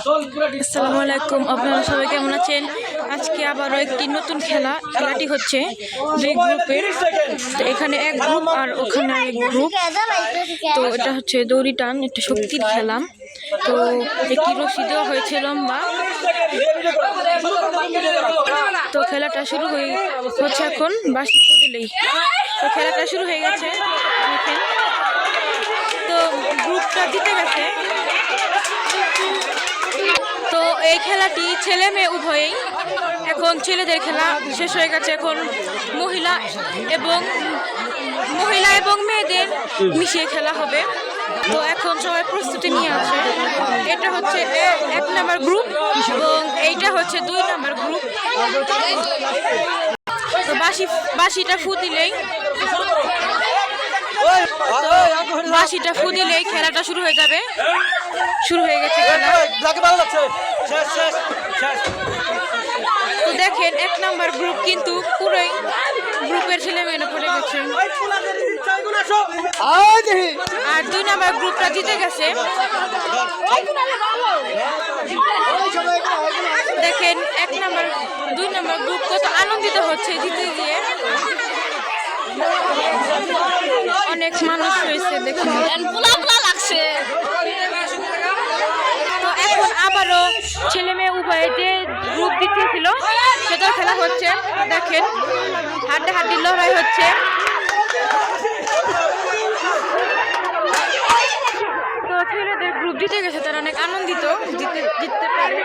আসসালামু আলাইকুম, আপনারা সবাই কেমন আছেন? আজকে আবারও একটি নতুন খেলা, খেলাটি হচ্ছে দুই গ্রুপের। এখানে এক গ্রুপ আর ওখানে এক গ্রুপ। তো এটা হচ্ছে দড়ি টান, একটা শক্তির খেলা। তো একটি রশি দেওয়া হয়েছে লম্বা। তো খেলাটা শুরু হয়ে হচ্ছে এখন বাসি দিলেই। তো খেলাটা শুরু হয়ে গেছে। তো গ্রুপটা জিতে গেছে। এই খেলাটি ছেলে মেয়ে উভয়েই এখন ছেলেদের খেলা শেষ হয়ে গেছে এখন মহিলা এবং মহিলা এবং মেয়েদের মিশিয়ে খেলা হবে। তো এখন সবাই প্রস্তুতি নিয়ে আছে। এটা হচ্ছে এক নাম্বার গ্রুপ এবং এইটা হচ্ছে দুই নাম্বার গ্রুপ। তো বাসি, বাসিটা ফু দিলেই বাসিটা ফু দিলেই খেলাটা শুরু হয়ে যাবে। শুরু হয়ে গেছে খেলা। যাকে ভালো লাগছে শেষ শেষ শেষ। তো দেখেন এক নাম্বার গ্রুপ কিন্তু পুরোই গ্রুপের ছেলে মেয়ে পড়ে গেছে। আয় আর দুই নাম্বার গ্রুপটা জিতে গেছে। দেখেন এক নাম্বার দুই নাম্বার গ্রুপ কত আনন্দিত হচ্ছে জিতে গিয়ে। অনেক মানুষ হয়েছে দেখুন। লাগছে তো এখন আবারও ছেলে মেয়ে উভয়ে যে গ্রুপ দিচ্ছিল সেটাও খেলা হচ্ছে। দেখেন, হাড্ডা হাড্ডি লড়াই হচ্ছে। তো ছেলেদের গ্রুপ জিতে গেছে, তারা অনেক আনন্দিত, জিতে জিততে পারে।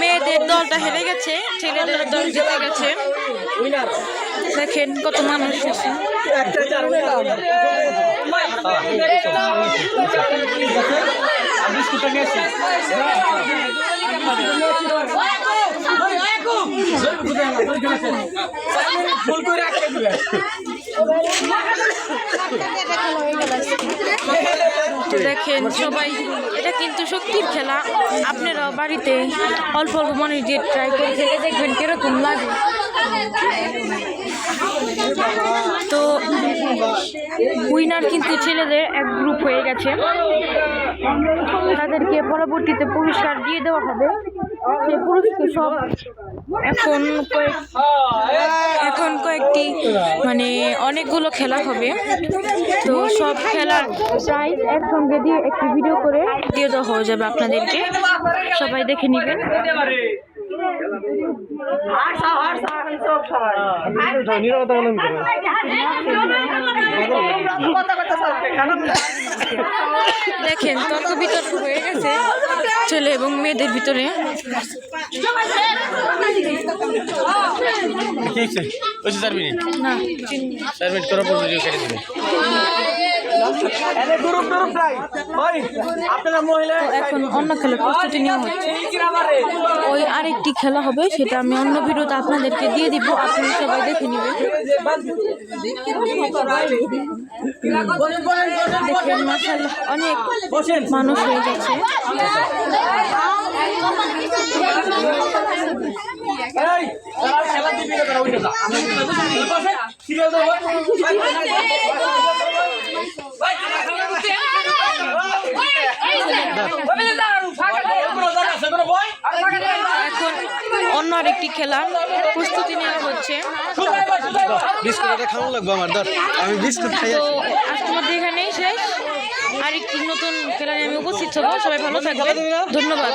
মেয়েদের দলটা হেরে গেছে ছেলেদের দল জিতে গেছে। দেখেন কত মানুষ আছে। দেখেন সবাই, এটা কিন্তু শক্তির খেলা। আপনারাও বাড়িতে অল্প অল্প মানুষ দিয়ে ট্রাই করে খেলে দেখবেন কীরকম লাগে। তো উইনার কিন্তু ছেলেদের এক গ্রুপ হয়ে গেছে। তাদেরকে পরবর্তীতে পুরস্কার দিয়ে দেওয়া হবে। সেই পুরস্কার সব এখন কয়েক মানে অনেকগুলো খেলা হবে। তো সব খেলার প্রাইজ একসঙ্গে দিয়ে একটি ভিডিও করে দিয়ে দেওয়া হয়ে যাবে আপনাদেরকে। সবাই দেখে নেবেন। দেখেন তর্ক বিতর্ক হয়ে গেছে। ছেলে এবং মেয়েদের ভিতরে। ঠিক আছে চার মিনিট না। চার মিনিট করার পর ভিডিও কেটে দেবে গ্রুপ গ্রুপ যাই ওই আপনারা মহিলা এখন অন্য খেলার প্রস্তুতি নেওয়া হচ্ছে। ওই আরেকটি খেলা হবে সেটা আমি অন্য ভিডিওতে আপনাদেরকে দিয়ে দিব আপনারা সবাই দেখে নেবেন। দেখেন অনেক মানুষ হয়ে গেছে। খেলা দিবি না যা সিরিয়াল দাও এখন অন্য আরেকটি খেলা প্রস্তুতি নেওয়া হচ্ছে। বিস্কুট এটা খাওয়া লাগবে আমার ধর আমি বিস্কুট খাই। এখানেই শেষ। আরেকটি নতুন খেলা নিয়ে আমি উপস্থিত হব সবাই ভালো থাকবে ধন্যবাদ।